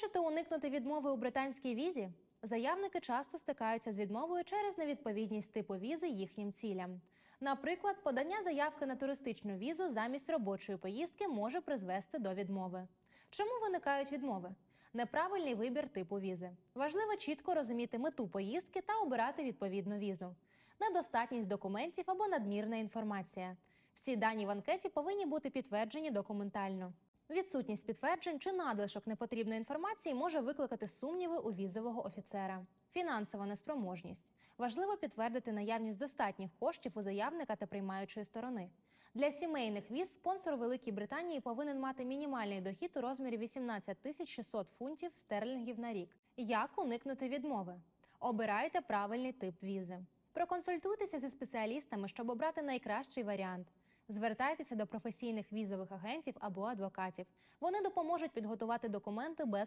Хочете уникнути відмови у британській візі? Заявники часто стикаються з відмовою через невідповідність типу візи їхнім цілям. Наприклад, подання заявки на туристичну візу замість робочої поїздки може призвести до відмови. Чому виникають відмови? Неправильний вибір типу візи. Важливо чітко розуміти мету поїздки та обирати відповідну візу. Недостатність документів або надмірна інформація. Всі дані в анкеті повинні бути підтверджені документально. Відсутність підтверджень чи надлишок непотрібної інформації може викликати сумніви у візового офіцера. Фінансова неспроможність. Важливо підтвердити наявність достатніх коштів у заявника та приймаючої сторони. Для сімейних віз спонсор Великій Британії повинен мати мінімальний дохід у розмірі 18 тисяч 600 фунтів стерлінгів на рік. Як уникнути відмови? Обирайте правильний тип візи. Проконсультуйтеся зі спеціалістами, щоб обрати найкращий варіант. Звертайтеся до професійних візових агентів або адвокатів. Вони допоможуть підготувати документи без